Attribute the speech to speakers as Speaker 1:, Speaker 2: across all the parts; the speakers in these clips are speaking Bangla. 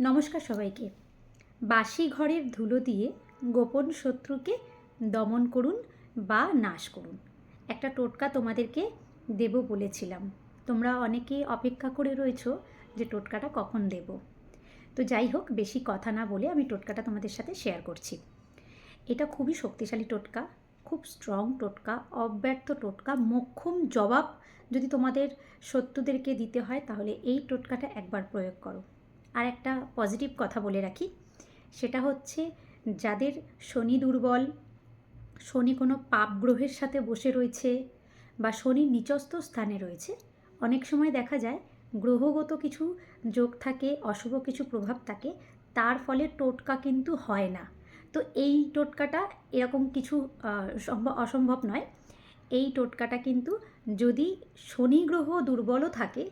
Speaker 1: নমস্কার সবাইকে। বাসি ঘরের ধুলো দিয়ে গোপন শত্রুকে দমন করুন বা নাশ করুন। একটা টোটকা তোমাদেরকে দেব বলেছিলাম। তোমরা অনেকে অপেক্ষা করে রয়েছো যে টোটকাটা কখন দেব। তো যাই হোক, বেশি কথা না বলে আমি টোটকাটা তোমাদের সাথে শেয়ার করছি। এটা খুবই শক্তিশালী টোটকা, খুব স্ট্রং টোটকা, অব্যর্থ টোটকা, মোক্ষম জবাব যদি তোমাদের শত্রুদেরকে দিতে হয় তাহলে এই টোটকাটা একবার প্রয়োগ করো। আর একটা পজিটিভ কথা বলে রাখি, সেটা হচ্ছে যাদের শনি দুর্বল, শনি কোনো পাপ গ্রহের সাথে বসে রয়েছে বা শনি নিচস্থ স্থানে রয়েছে, অনেক সময় দেখা যায় গ্রহগত কিছু যোগ থাকে, অশুভ কিছু প্রভাব থাকে, তার ফলে টোটকা কিন্তু হয় না। তো এই টোটকাটা এরকম কিছু সম্ভব, অসম্ভব নয়। এই টোটকাটা কিন্তু যদি শনি গ্রহ দুর্বলও থাকে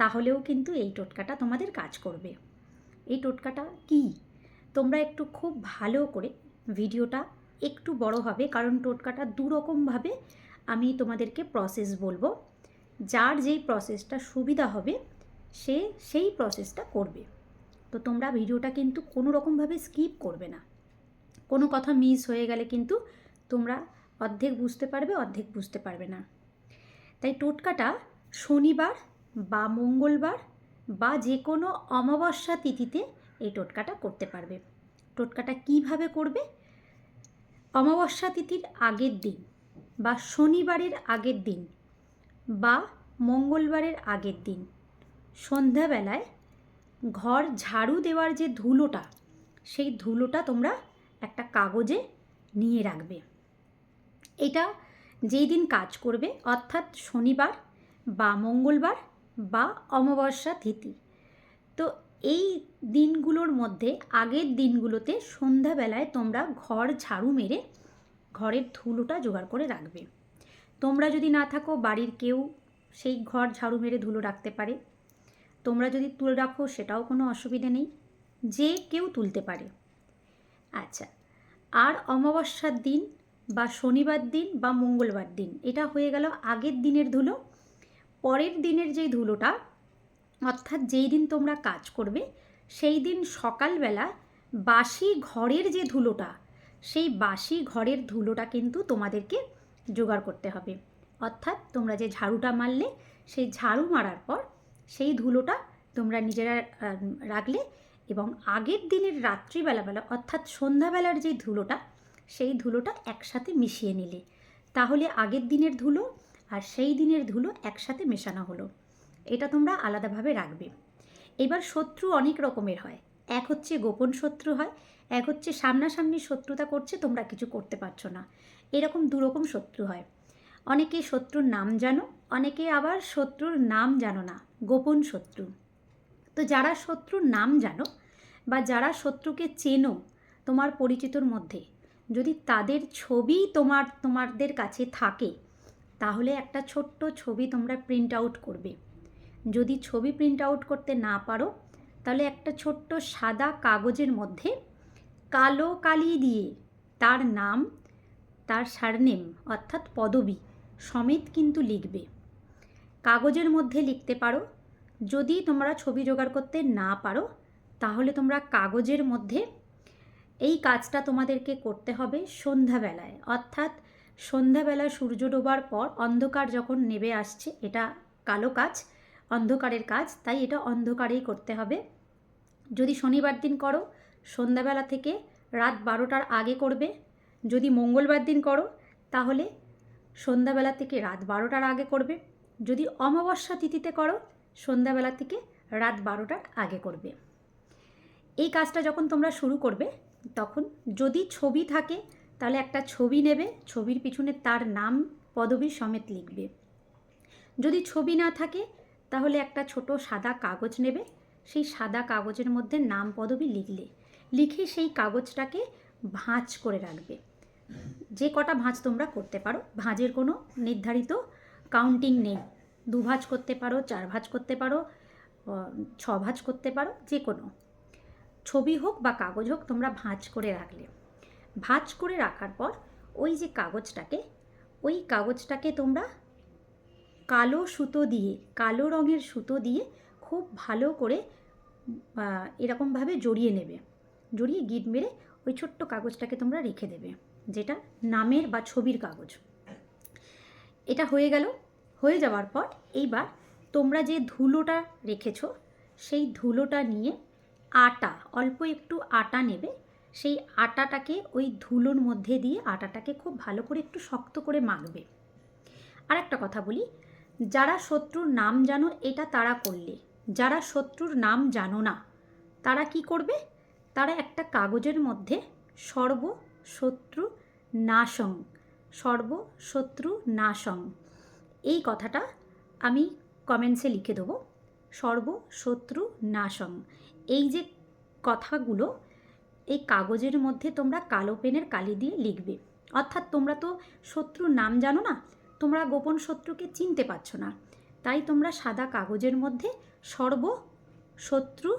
Speaker 1: তাহলেও কিন্তু এই টোটকাটা তোমাদের কাজ করবে। এই টোটকাটা কি? তোমরা একটু খুব ভালো করে ভিডিওটা একটু বড় হবে, কারণ টোটকাটা দুরকমভাবে আমি তোমাদেরকে প্রসেস বলব। যার যেই প্রসেসটা সুবিধা হবে, সে সেই প্রসেসটা করবে। তো তোমরা ভিডিওটা কিন্তু কোনো রকমভাবে স্কিপ করবে না। কোনো কথা মিস হয়ে গেলে কিন্তু তোমরা অর্ধেক বুঝতে পারবে, অর্ধেক বুঝতে পারবে না। তাই টোটকাটা শনিবার বা মঙ্গলবার বা যে কোনো অমাবস্যা তিথিতে এই টোটকাটা করতে পারবে। টোটকাটা কীভাবে করবে? অমাবস্যা তিথির আগের দিন বা শনিবারের আগের দিন বা মঙ্গলবারের আগের দিন সন্ধ্যাবেলায় ঘর ঝাড়ু দেওয়ার যে ধুলোটা, সেই ধুলোটা তোমরা একটা কাগজে নিয়ে রাখবে। এটা যেই দিন কাজ করবে, অর্থাৎ শনিবার বা মঙ্গলবার বা অমাবস্যা তিথি। তো এই দিনগুলোর মধ্যে, আগের দিনগুলোতে সন্ধ্যাবেলায় তোমরা ঘর ঝাড়ু মেরে ঘরের ধুলোটা জোগাড় করে রাখবে। তোমরা যদি না থাকো, বাড়ির কেউ সেই ঘর ঝাড়ু মেরে ধুলো রাখতে পারে। তোমরা যদি তুলে রাখো, সেটাও কোনো অসুবিধে নেই। যে কেউ তুলতে পারে। আচ্ছা আর অমাবস্যার দিন বা শনিবার দিন বা মঙ্গলবার দিন, এটা হয়ে গেল আগের দিনের ধুলো পরের দিনের যেই ধুলোটা, অর্থাৎ যেই দিন তোমরা কাজ করবে, সেই দিন সকালবেলা বাসি ঘরের যে ধুলোটা, সেই বাসি ঘরের ধুলোটা কিন্তু তোমাদেরকে জোগাড় করতে হবে। অর্থাৎ তোমরা যে ঝাড়ুটা মারলে, সেই ঝাড়ু মারার পর সেই ধুলোটা তোমরা নিজেরা রাখলে এবং আগের দিনের রাত্রিবেলাবেলা অর্থাৎ সন্ধ্যাবেলার যে ধুলোটা, সেই ধুলোটা একসাথে মিশিয়ে নিলে। তাহলে আগের দিনের ধুলো আর সেই দিনের ধুলো একসাথে মেশানো হলো। এটা তোমরা আলাদাভাবে রাখবে। এবার শত্রু অনেক রকমের হয়। এক হচ্ছে গোপন শত্রু হয়, এক হচ্ছে সামনাসামনি শত্রুতা করছে, তোমরা কিছু করতে পারছ না। এরকম দুরকম শত্রু হয়। অনেকে শত্রুর নাম জানো, অনেকে আবার শত্রুর নাম জানো না, গোপন শত্রু। তো যারা শত্রুর নাম জানো বা যারা শত্রুকে চেনো তোমার পরিচিতর মধ্যে, যদি তাদের ছবি তোমার, তোমাদের কাছে থাকে তাহলে একটা ছোট্ট ছবি তোমরা প্রিন্ট আউট করবে। যদি ছবি প্রিন্ট আউট করতে না পারো, তাহলে একটা ছোট্ট সাদা কাগজের মধ্যে কালো কালি দিয়ে তার নাম, তার সারনেম অর্থাৎ পদবি সমেত কিন্তু লিখবে। কাগজের মধ্যে লিখতে পারো। যদি তোমরা ছবি জোগাড় করতে না পারো, তাহলে তোমরা কাগজের মধ্যে এই কাজটা তোমাদেরকে করতে হবে সন্ধ্যাবেলায়। অর্থাৎ সন্ধ্যাবেলা সূর্য ডোবার পর অন্ধকার যখন নেবে আসছে, এটা কালো কাজ, অন্ধকারের কাজ, তাই এটা অন্ধকারেই করতে হবে। যদি শনিবার দিন করো, সন্ধ্যাবেলা থেকে রাত বারোটার আগে করবে। যদি মঙ্গলবার দিন করো, তাহলে সন্ধ্যাবেলা থেকে রাত বারোটার আগে করবে। যদি অমাবস্যা তিথিতে করো, সন্ধ্যাবেলা থেকে রাত বারোটার আগে করবে। এই কাজটা যখন তোমরা শুরু করবে, তখন যদি ছবি থাকে তাহলে একটা ছবি নেবে, ছবির পিছনে তার নাম, পদবী সমেত লিখবে। যদি ছবি না থাকে, তাহলে একটা ছোট সাদা কাগজ নেবে, সেই সাদা কাগজের মধ্যে নাম, পদবী লিখলে। লিখে সেই কাগজটাকে ভাঁজ করে রাখবে। যে কটা ভাঁজ তোমরা করতে পারো, ভাঁজের কোনো নির্ধারিত কাউন্টিং নেই। দু ভাঁজ করতে পারো, চার ভাঁজ করতে পারো ছ ভাঁজ করতে পারো, যে কোনো। ছবি হোক বা কাগজ হোক, তোমরা ভাঁজ করে রাখলে। ভাঁজ করে রাখার পর ওই যে কাগজটাকে, ওই কাগজটাকে তোমরা কালো সুতো দিয়ে, কালো রঙের সুতো দিয়ে খুব ভালো করে এরকমভাবে জড়িয়ে নেবে। জড়িয়ে গিট মেরে ওই ছোট্ট কাগজটাকে তোমরা রেখে দেবে, যেটা নামের বা ছবির কাগজ। এটা হয়ে গেল। হয়ে যাওয়ার পর এইবার তোমরা যে ধুলোটা রেখেছো, সেই ধুলোটা নিয়ে আটা, অল্প একটু আটা নেবে সেই আটাটাকে ওই ধুলোর মধ্যে দিয়ে আটাটাকে খুব ভালো করে একটু শক্ত করে মাখবে। আর একটা কথা বলি, যারা শত্রুর নাম জানো, এটা তারা করলে। যারা শত্রুর নাম জানো না, তারা কি করবে? তারা একটা কাগজের মধ্যে সর্ব শত্রু নাশং, সর্ব শত্রু নাশং, এই কথাটা আমি কমেন্টসে লিখে দেবো। সর্ব শত্রু নাশং, এই যে কথাগুলো এই কাগজের মধ্যে তোমরা কালো পেনের কালি দিয়ে লিখবে। অর্থাৎ তোমরা তো শত্রুর নাম জানো না, তোমরা গোপন শত্রুকে চিনতে পারছ না। তাই তোমরা সাদা কাগজের মধ্যে সর্ব শত্রু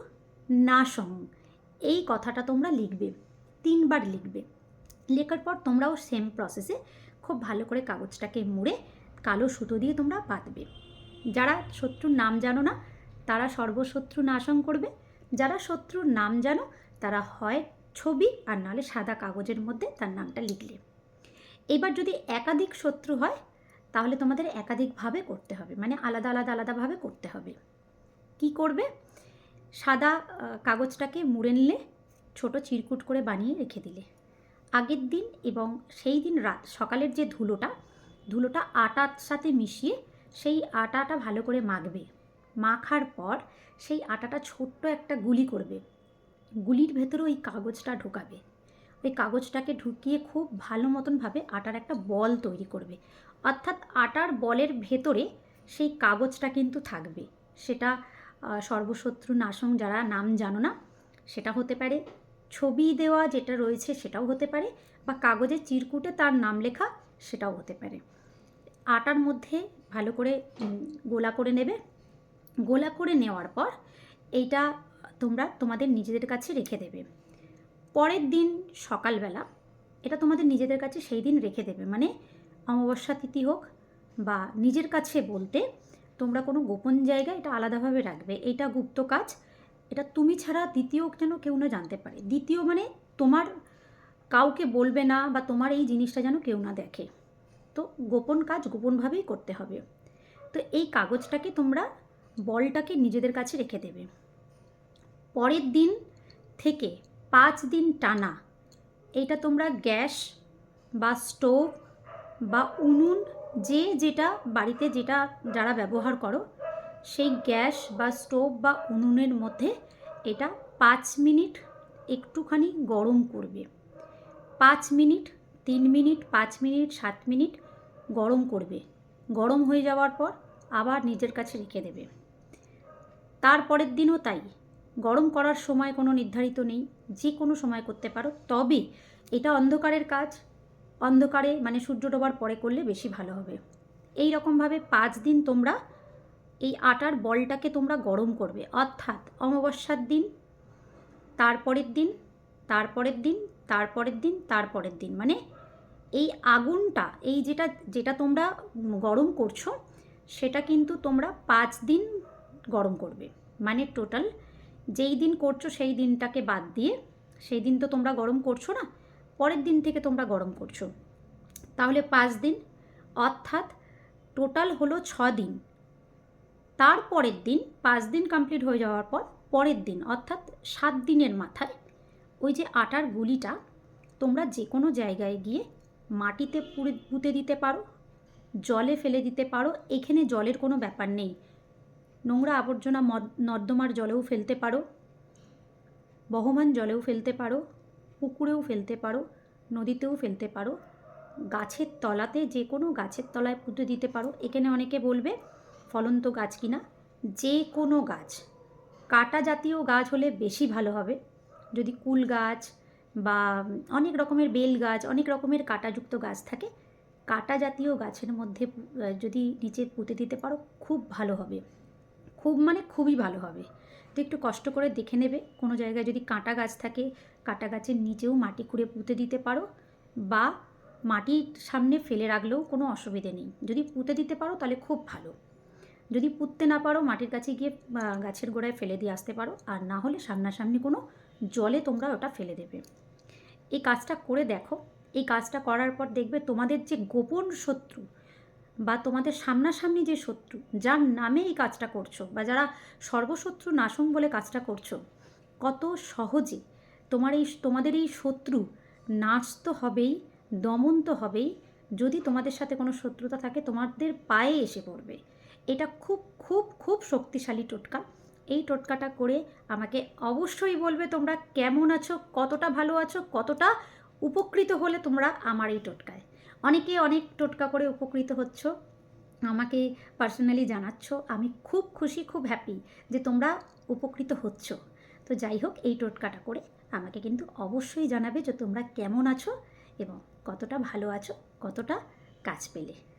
Speaker 1: নাশং এই কথাটা তোমরা লিখবে, তিনবার লিখবে। লেখার পর তোমরাও সেম প্রসেসে খুব ভালো করে কাগজটাকে মুড়ে কালো সুতো দিয়ে তোমরা বাঁধবে। যারা শত্রুর নাম জানো না, তারা সর্বশত্রু নাশং করবে। যারা শত্রুর নাম জানো, তারা হয় ছবি আর নাহলে সাদা কাগজের মধ্যে তার নামটা লিখলে। এবার যদি একাধিক শত্রু হয়, তাহলে তোমাদের একাধিকভাবে করতে হবে। মানে আলাদা আলাদা, আলাদাভাবে করতে হবে। কি করবে? সাদা কাগজটাকে মুড়ে নিলে, ছোট চিরকুট করে বানিয়ে রেখে দিলে। আগের দিন এবং সেই দিন রাত সকালের যে ধুলোটা ধুলোটা আটার সাথে মিশিয়ে সেই আটাটা ভালো করে মাখবে। মাখার পর সেই আটাটা ছোট্ট একটা গুলি করবে। গুলির ভেতরে ওই কাগজটা ঢোকাবে। ওই কাগজটাকে ঢুকিয়ে খুব ভালো মতনভাবে আটার একটা বল তৈরি করবে। অর্থাৎ আটার বলের ভেতরে সেই কাগজটা কিন্তু থাকবে। সেটা সর্বশত্রু নাশং যারা নাম জানো না, সেটা হতে পারে ছবি দেওয়া যেটা রয়েছে সেটাও হতে পারে বা কাগজে চিরকুটে তার নাম লেখা সেটাও হতে পারে। আটার মধ্যে ভালো করে গোলা করে নেবে। গোলা করে নেওয়ার পর এইটা তোমরা তোমাদের নিজেদের কাছে রেখে দেবে। পরের দিন সকালবেলা এটা তোমাদের নিজেদের কাছে সেই দিন রেখে দেবে। মানে অমাবস্যা তিথি হোক বা নিজের কাছে বলতে তোমরা কোনো গোপন জায়গায় এটা আলাদাভাবে রাখবে। এটা গুপ্ত কাজ। এটা তুমি ছাড়া দ্বিতীয় যেন কেউ না জানতে পারে। দ্বিতীয় মানে তোমার কাউকে বলবে না বা তোমার এই জিনিসটা যেন কেউ না দেখে। তো গোপন কাজ গোপনভাবেই করতে হবে। তো এই কাগজটাকে তোমরা বলটাকে নিজেদের কাছে রেখে দেবে। পরের দিন থেকে পাঁচ দিন টানা, এটা তোমরা গ্যাস বা স্টোভ বা উনুন, যে যেটা বাড়িতে যেটা যারা ব্যবহার করো, সেই গ্যাস বা স্টোভ বা উনুনের মধ্যে এটা পাঁচ মিনিট একটুখানি গরম করবে। পাঁচ মিনিট, তিন মিনিট, পাঁচ মিনিট, সাত মিনিট গরম করবে। গরম হয়ে যাওয়ার পর আবার নিজের কাছে রেখে দেবে। তারপরের দিনও তাই। গরম করার সময় কোনো নির্ধারিত নেই, যে কোনো সময় করতে পারো। তবে এটা অন্ধকারের কাজ। অন্ধকারে মানে সূর্য ডোবার পরে করলে বেশি ভালো হবে। এই রকমভাবে পাঁচ দিন তোমরা এই আটার বলটাকে তোমরা গরম করবে। অর্থাৎ অমাবস্যার দিন, তারপরের দিন তারপরের দিন তারপরের দিন তারপরের দিন। মানে এই আগুনটা, এই যেটা যেটা তোমরা গরম করছ, সেটা কিন্তু তোমরা পাঁচ দিন গরম করবে। মানে টোটাল যেই দিন করছ সেই দিনটাকে বাদ দিয়ে, সেই দিন তো তোমরা গরম করছ না, পরের দিন থেকে তোমরা গরম করছ। তাহলে পাঁচ দিন, অর্থাৎ টোটাল হলো ছ দিন। তার পরের দিন, পাঁচ দিন কমপ্লিট হয়ে যাওয়ার পর পরের দিন, অর্থাৎ সাত দিনের মাথায়, ওই যে আটার গুলিটা তোমরা যে কোনো জায়গায় গিয়ে মাটিতে পুড়ে, পুঁতে দিতে পারো, জলে ফেলে দিতে পারো, এখানে জলের কোনো ব্যাপার নেই। নোংরা আবর্জনা নর্দমার জলেও ফেলতে পারো। বহমান জলেও ফেলতে পারো। পুকুরেও ফেলতে পারো। নদীতেও ফেলতে পারো। গাছের তলাতে যে কোনো গাছের তলায় পুঁতে দিতে পারো। এখানে অনেকে বলবে, ফলন্ত গাছ কিনা যে কোনো গাছ। কাটা জাতীয় গাছ হলে বেশি ভালো হবে। যদি কুল গাছ বা অনেক রকমের বেল গাছ, অনেক রকমের কাটাযুক্ত গাছ থাকে, কাটা জাতীয় গাছের মধ্যে যদি নিচে পুঁতে দিতে পারো, খুব ভালো হবে। খুব মানে খুবই ভালো হবে। তো একটু কষ্ট করে দেখে নেবে। কোনো জায়গায় যদি কাঁটা গাছ থাকে, কাঁটা গাছের নিচেও মাটি খুঁড়ে পুঁতে দিতে পারো বা মাটির সামনে ফেলে রাখলেও কোনো অসুবিধে নেই। যদি পুঁতে দিতে পারো তাহলে খুব ভালো। যদি পুঁততে না পারো, মাটির কাছে গিয়ে গাছের গোড়ায় ফেলে দিয়ে আসতে পারো। আর না হলে সামনাসামনি কোনো জলে তোমরা ওটা ফেলে দেবে। এই কাজটা করে দেখো। এই কাজটা করার পর দেখবে তোমাদের যে গোপন শত্রু বা তোমাদের সামনাসামনি যে শত্রু, যার নামে এই কাজটা করছ বা যারা সর্বশত্রু নাশম বলে কাজটা করছ, কত সহজে তোমার এই, তোমাদের এই শত্রু নাশ তো হবেই দমন তো হবেই, যদি তোমাদের সাথে কোনো শত্রুতা থাকে, তোমাদের পায়ে এসে পড়বে। এটা খুব খুব খুব শক্তিশালী টোটকা। এই টোটকাটা করে আমাকে অবশ্যই বলবে তোমরা কেমন আছো, কতটা ভালো আছো, কতটা উপকৃত হলে তোমরা আমার এই টোটকায়। অনেকে অনেক টোটকা করে উপকৃত হচ্ছ, আমাকে পার্সোনালি জানাচ্ছ, আমি খুব খুশি, খুব হ্যাপি যে তোমরা উপকৃত হচ্ছ। তো যাই হোক, এই টোটকাটা করে আমাকে কিন্তু অবশ্যই জানাবে যে তোমরা কেমন আছো এবং কতটা ভালো আছো, কতটা কাজ পেলে।